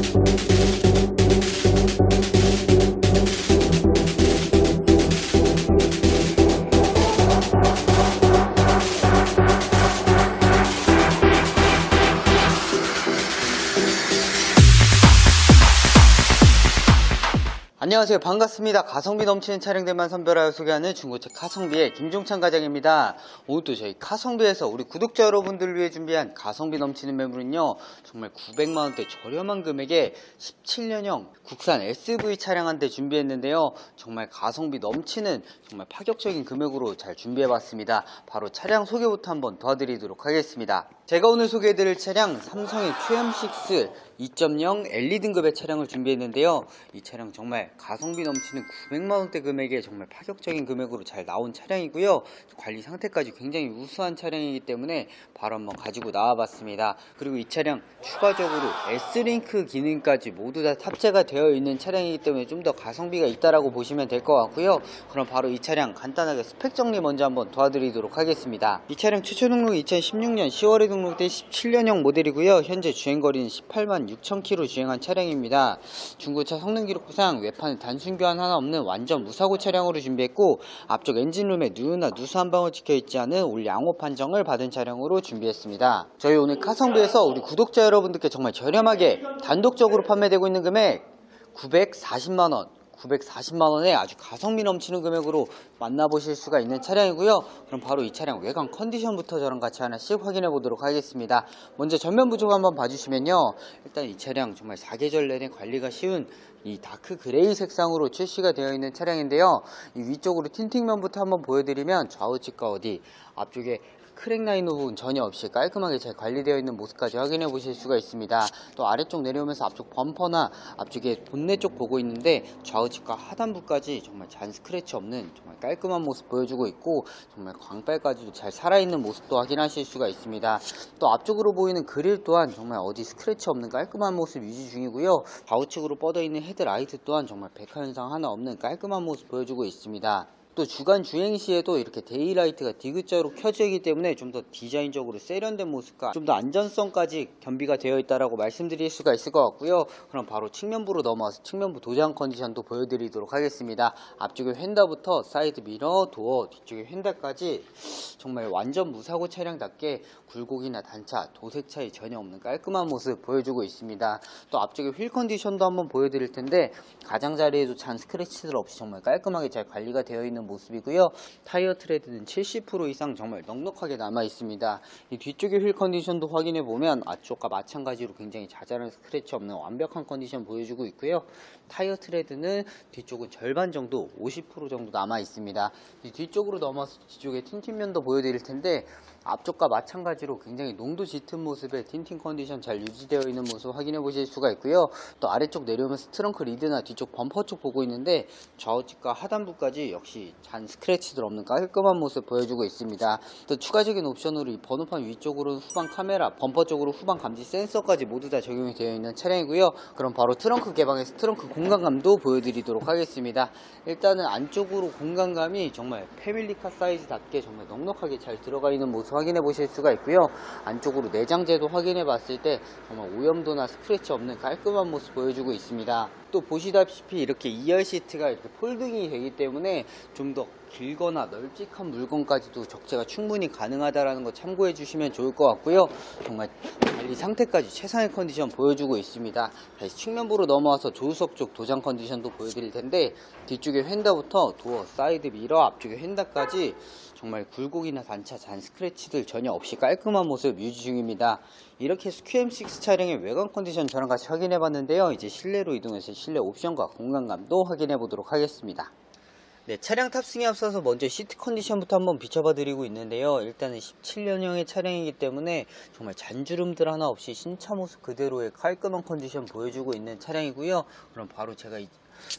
Thank you. 안녕하세요. 반갑습니다. 가성비 넘치는 차량들만 선별하여 소개하는 중고차 카성비의 김종찬 과장입니다. 오늘 또 저희 카성비에서 우리 구독자 여러분들을 위해 준비한 가성비 넘치는 매물은요. 정말 900만원대 저렴한 금액에 17년형 국산 SV 차량 한 대 준비했는데요. 정말 가성비 넘치는 정말 파격적인 금액으로 잘 준비해봤습니다. 바로 차량 소개부터 한번 도와드리도록 하겠습니다. 제가 오늘 소개해드릴 차량 삼성의 QM6 2.0 LE 등급의 차량을 준비했는데요. 이 차량 정말 가성비 넘치는 900만원대 금액에 정말 파격적인 금액으로 잘 나온 차량이고요. 관리 상태까지 굉장히 우수한 차량이기 때문에 바로 한번 가지고 나와봤습니다. 그리고 이 차량 추가적으로 S링크 기능까지 모두 다 탑재가 되어 있는 차량이기 때문에 좀 더 가성비가 있다라고 보시면 될 것 같고요. 그럼 바로 이 차량 간단하게 스펙 정리 먼저 한번 도와드리도록 하겠습니다. 이 차량 최초 등록 2016년 10월에 등록된 17년형 모델이고요. 현재 주행거리는 18만 6천 킬로 주행한 차량입니다. 중고차 성능 기록부상 외판에 단순 교환 하나 없는 완전 무사고 차량으로 준비했고 앞쪽 엔진룸에 누유나 누수 한 방울 찍혀 있지 않은 올 양호 판정을 받은 차량으로 준비했습니다. 저희 오늘 카성비에서 우리 구독자 여러분들께 정말 저렴하게 단독적으로 판매되고 있는 금액 940만원 940만원에 아주 가성비 넘치는 금액으로 만나보실 수가 있는 차량이고요. 그럼 바로 이 차량 외관 컨디션부터 저랑 같이 하나씩 확인해 보도록 하겠습니다. 먼저 전면 부족 한번 봐주시면요. 일단 이 차량 정말 사계절 내내 관리가 쉬운 이 다크 그레이 색상으로 출시가 되어 있는 차량인데요. 이 위쪽으로 틴팅면부터 한번 보여드리면 좌우측과 어디 앞쪽에 크랙 라인 부분 전혀 없이 깔끔하게 잘 관리되어 있는 모습까지 확인해 보실 수가 있습니다. 또 아래쪽 내려오면서 앞쪽 범퍼나 앞쪽에 본네 쪽 보고 있는데 좌우측과 하단부까지 정말 잔 스크래치 없는 정말 깔끔한 모습 보여주고 있고 정말 광발까지도 잘 살아있는 모습도 확인하실 수가 있습니다. 또 앞쪽으로 보이는 그릴 또한 정말 어디 스크래치 없는 깔끔한 모습 유지 중이고요. 좌우측으로 뻗어 있는 헤드라이트 또한 정말 백화 현상 하나 없는 깔끔한 모습 보여주고 있습니다. 또 주간 주행 시에도 이렇게 데이라이트가 디귿자로 켜져 있기 때문에 좀 더 디자인적으로 세련된 모습과 좀 더 안전성까지 겸비가 되어 있다라고 말씀드릴 수가 있을 것 같고요. 그럼 바로 측면부로 넘어와서 측면부 도장 컨디션도 보여드리도록 하겠습니다. 앞쪽에 휀다부터 사이드 미러, 도어, 뒤쪽에 휀다까지 정말 완전 무사고 차량답게 굴곡이나 단차, 도색 차이 전혀 없는 깔끔한 모습 보여주고 있습니다. 또 앞쪽에 휠 컨디션도 한번 보여드릴 텐데 가장자리에도 잔 스크래치들 없이 정말 깔끔하게 잘 관리가 되어 있는 모습이고요. 타이어 트레드는 70% 이상 정말 넉넉하게 남아 있습니다. 이 뒤쪽의 휠 컨디션도 확인해 보면 앞쪽과 마찬가지로 굉장히 자잘한 스크래치 없는 완벽한 컨디션 보여주고 있고요. 타이어 트레드는 뒤쪽은 절반 정도 50% 정도 남아 있습니다. 이 뒤쪽으로 넘어서 뒤쪽에 틴팅면도 보여드릴 텐데 앞쪽과 마찬가지로 굉장히 농도 짙은 모습의 틴팅 컨디션 잘 유지되어 있는 모습 확인해 보실 수가 있고요. 또 아래쪽 내려오면서 트렁크 리드나 뒤쪽 범퍼 쪽 보고 있는데 좌우측과 하단부까지 역시 잔 스크래치들 없는 깔끔한 모습 보여주고 있습니다. 또 추가적인 옵션으로 이 번호판 위쪽으로는 후방 카메라, 범퍼 쪽으로 후방 감지 센서까지 모두 다 적용이 되어 있는 차량이고요. 그럼 바로 트렁크 개방에서 트렁크 공간감도 보여드리도록 하겠습니다. 일단은 안쪽으로 공간감이 정말 패밀리카 사이즈답게 정말 넉넉하게 잘 들어가 있는 모습 확인해 보실 수가 있고요. 안쪽으로 내장재도 확인해 봤을 때 정말 오염도나 스크래치 없는 깔끔한 모습 보여주고 있습니다. 또 보시다시피 이렇게 2열 시트가 이렇게 폴딩이 되기 때문에 좀더 길거나 널찍한 물건까지도 적재가 충분히 가능하다라는 거 참고해 주시면 좋을 것 같고요. 정말 관리 상태까지 최상의 컨디션 보여주고 있습니다. 다시 측면부로 넘어와서 조수석 쪽 도장 컨디션도 보여드릴 텐데 뒤쪽에 휀다부터 도어, 사이드 미러, 앞쪽에 휀다까지 정말 굴곡이나 단차, 잔 스크래치들 전혀 없이 깔끔한 모습 유지 중입니다. 이렇게 해서 QM6 차량의 외관 컨디션 저랑 같이 확인해 봤는데요. 이제 실내로 이동해서 실내 옵션과 공간감도 확인해 보도록 하겠습니다. 네, 차량 탑승에 앞서서 먼저 시트 컨디션부터 한번 비춰봐 드리고 있는데요. 일단은 17년형의 차량이기 때문에 정말 잔주름들 하나 없이 신차 모습 그대로의 깔끔한 컨디션 보여주고 있는 차량이고요. 그럼 바로 제가 이-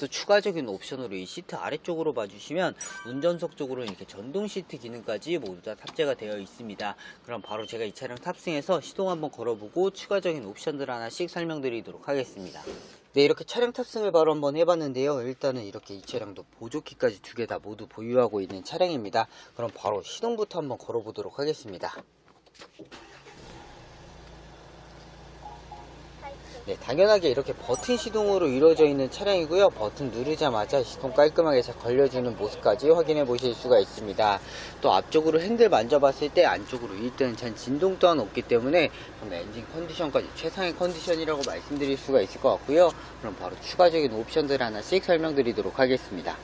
또 추가적인 옵션으로 이 시트 아래쪽으로 봐주시면 운전석 쪽으로 이렇게 전동 시트 기능까지 모두 다 탑재가 되어 있습니다. 그럼 바로 제가 이 차량 탑승해서 시동 한번 걸어보고 추가적인 옵션들 하나씩 설명드리도록 하겠습니다. 네 이렇게 차량 탑승을 바로 한번 해봤는데요. 일단은 이렇게 이 차량도 보조키까지 두 개 다 모두 보유하고 있는 차량입니다. 그럼 바로 시동부터 한번 걸어보도록 하겠습니다 네, 당연하게 이렇게 버튼 시동으로 이루어져 있는 차량이고요. 버튼 누르자마자 시동 깔끔하게 잘 걸려주는 모습까지 확인해 보실 수가 있습니다. 또 앞쪽으로 핸들 만져봤을 때 안쪽으로 일단 전 진동 또한 없기 때문에 정말 엔진 컨디션까지 최상의 컨디션이라고 말씀드릴 수가 있을 것 같고요. 그럼 바로 추가적인 옵션들 하나씩 설명드리도록 하겠습니다.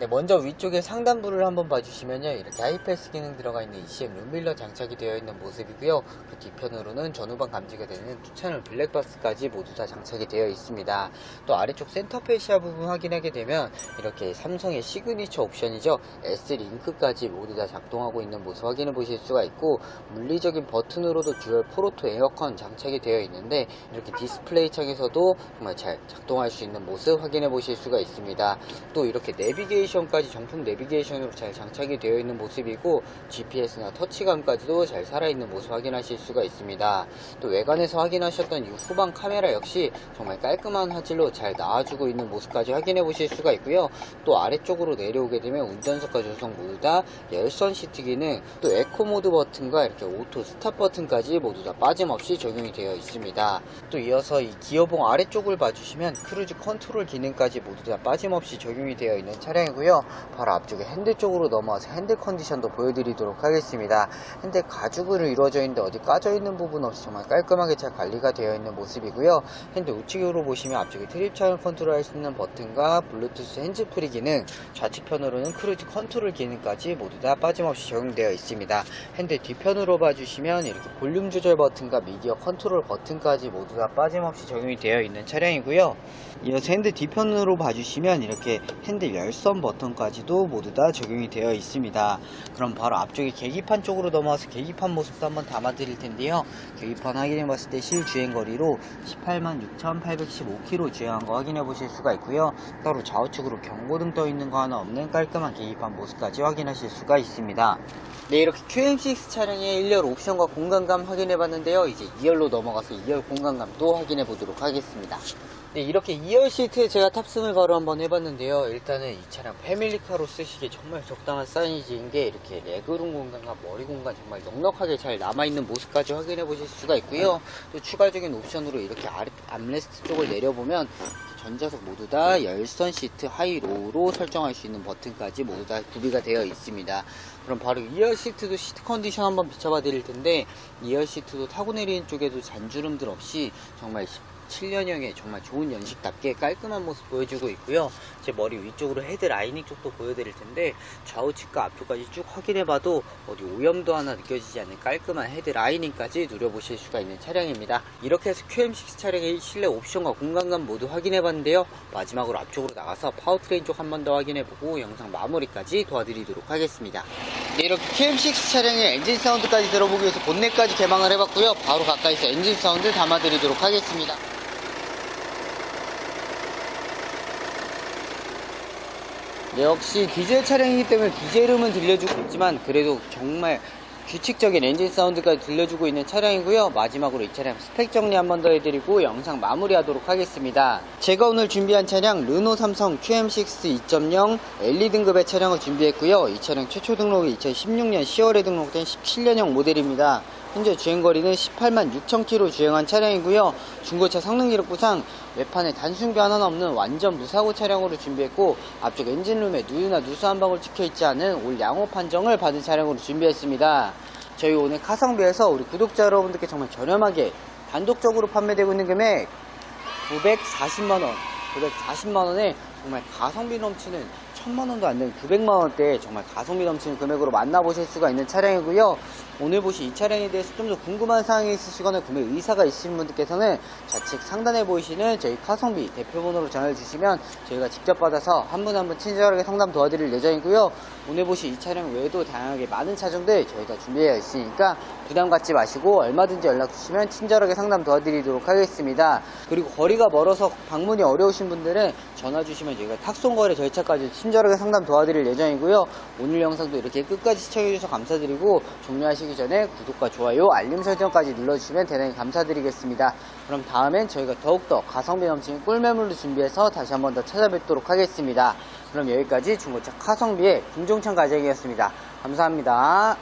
네, 먼저 위쪽에 상단부를 한번 봐주시면요. 이렇게 하이패스 기능 들어가 있는 ECM 룸밀러 장착이 되어 있는 모습이고요. 그 뒤편으로는 전후방 감지가 되는 투채널 블랙박스까지 모두 다 장착이 되어 있습니다. 또 아래쪽 센터페시아 부분 확인하게 되면 이렇게 삼성의 시그니처 옵션이죠. S-링크까지 모두 다 작동하고 있는 모습 확인해 보실 수가 있고 물리적인 버튼으로도 듀얼 프로토 에어컨 장착이 되어 있는데 이렇게 디스플레이 창에서도 정말 잘 작동할 수 있는 모습 확인해 보실 수가 있습니다. 또 이렇게 내비게이션 까지 정품 내비게이션으로 잘 장착이 되어 있는 모습이고 GPS나 터치감까지도 잘 살아있는 모습 확인하실 수가 있습니다. 또 외관에서 확인하셨던 이 후방 카메라 역시 정말 깔끔한 화질로 잘 나와주고 있는 모습까지 확인해 보실 수가 있고요. 또 아래쪽으로 내려오게 되면 운전석과 조성 모두 다 열선 시트 기능, 또 에코 모드 버튼과 이렇게 오토 스탑 버튼까지 모두 다 빠짐없이 적용이 되어 있습니다. 또 이어서 이 기어봉 아래쪽을 봐주시면 크루즈 컨트롤 기능까지 모두 다 빠짐없이 적용이 되어 있는 차량이고요. 바로 앞쪽에 핸들 쪽으로 넘어와서 핸들 컨디션도 보여드리도록 하겠습니다. 핸들 가죽으로 이루어져 있는데 어디 까져 있는 부분 없이 정말 깔끔하게 잘 관리가 되어 있는 모습이고요. 핸들 우측으로 보시면 앞쪽에 트립 차량 컨트롤 할 수 있는 버튼과 블루투스 핸즈프리 기능, 좌측편으로는 크루즈 컨트롤 기능까지 모두 다 빠짐없이 적용되어 있습니다. 핸들 뒤편으로 봐주시면 이렇게 볼륨 조절 버튼과 미디어 컨트롤 버튼까지 모두 다 빠짐없이 적용이 되어 있는 차량이고요. 이어서 핸들 뒤편으로 봐주시면 이렇게 핸들 열선 버튼까지도 모두 다 적용이 되어 있습니다. 그럼 바로 앞쪽에 계기판 쪽으로 넘어와서 계기판 모습도 한번 담아 드릴 텐데요. 계기판 확인해 봤을 때 실주행 거리로 186,815km 주행한 거 확인해 보실 수가 있고요. 따로 좌우측으로 경고등 떠 있는 거 하나 없는 깔끔한 계기판 모습까지 확인하실 수가 있습니다. 네, 이렇게 QM6 차량의 1열 옵션과 공간감 확인해 봤는데요. 이제 2열로 넘어가서 2열 공간감도 확인해 보도록 하겠습니다. 네, 이렇게 2열 시트에 제가 탑승을 바로 한번 해봤는데요. 일단은 이 차량 패밀리카로 쓰시기에 정말 적당한 사이즈인 게 이렇게 레그룸 공간과 머리 공간 정말 넉넉하게 잘 남아있는 모습까지 확인해 보실 수가 있고요. 또 추가적인 옵션으로 이렇게 암레스트 쪽을 내려보면 전자석 모두 다 열선 시트 하이 로우로 설정할 수 있는 버튼까지 모두 다 구비가 되어 있습니다. 그럼 바로 2열 시트도 시트 컨디션 한번 비춰봐 드릴 텐데 2열 시트도 타고 내리는 쪽에도 잔주름들 없이 정말 7년형의 정말 좋은 연식답게 깔끔한 모습 보여주고 있고요. 제 머리 위쪽으로 헤드 라이닝 쪽도 보여드릴 텐데 좌우측과 앞쪽까지 쭉 확인해봐도 어디 오염도 하나 느껴지지 않는 깔끔한 헤드 라이닝까지 누려보실 수가 있는 차량입니다. 이렇게 해서 QM6 차량의 실내 옵션과 공간감 모두 확인해봤는데요. 마지막으로 앞쪽으로 나가서 파워트레인 쪽 한 번 더 확인해보고 영상 마무리까지 도와드리도록 하겠습니다. 네, 이렇게 QM6 차량의 엔진 사운드까지 들어보기 위해서 본넷까지 개방을 해봤고요. 바로 가까이서 엔진 사운드 담아드리도록 하겠습니다. 역시 디젤 차량이기 때문에 디젤음은 들려주고 있지만 그래도 정말 규칙적인 엔진 사운드까지 들려주고 있는 차량이고요. 마지막으로 이 차량 스펙 정리 한 번 더 해드리고 영상 마무리하도록 하겠습니다. 제가 오늘 준비한 차량 르노 삼성 QM6 2.0 LE 등급의 차량을 준비했고요. 이 차량 최초 등록이 2016년 10월에 등록된 17년형 모델입니다. 현재 주행거리는 18만 6천 킬로 주행한 차량이고요. 중고차 성능 기록부상 외판에 단순 변환 없는 완전 무사고 차량으로 준비했고 앞쪽 엔진룸에 누유나 누수 한 방울 찍혀있지 않은 올 양호 판정을 받은 차량으로 준비했습니다. 저희 오늘 카성비에서 우리 구독자 여러분들께 정말 저렴하게 단독적으로 판매되고 있는 금액 940만원 940만원에 정말 가성비 넘치는 1000만원도 안 되는 900만원대 정말 가성비 넘치는 금액으로 만나보실 수가 있는 차량이고요. 오늘 보신 이 차량에 대해서 좀 더 궁금한 사항이 있으시거나 구매 의사가 있으신 분들께서는 좌측 상단에 보이시는 저희 카성비 대표번호로 전화를 주시면 저희가 직접 받아서 한 분 한 분 친절하게 상담 도와드릴 예정이고요. 오늘 보신 이 차량 외에도 다양하게 많은 차종들 저희가 준비되어 있으니까 부담 갖지 마시고 얼마든지 연락 주시면 친절하게 상담 도와드리도록 하겠습니다. 그리고 거리가 멀어서 방문이 어려우신 분들은 전화 주시면 저희가 탁송거래 절차까지 친절하게 상담 도와드릴 예정이고요. 오늘 영상도 이렇게 끝까지 시청해주셔서 감사드리고 종료하시기 전에 구독과 좋아요, 알림 설정까지 눌러주시면 대단히 감사드리겠습니다. 그럼 다음엔 저희가 더욱더 가성비 넘치는 꿀매물로 준비해서 다시 한번 더 찾아뵙도록 하겠습니다. 그럼 여기까지 중고차 카성비의 김종찬 과장이었습니다. 감사합니다.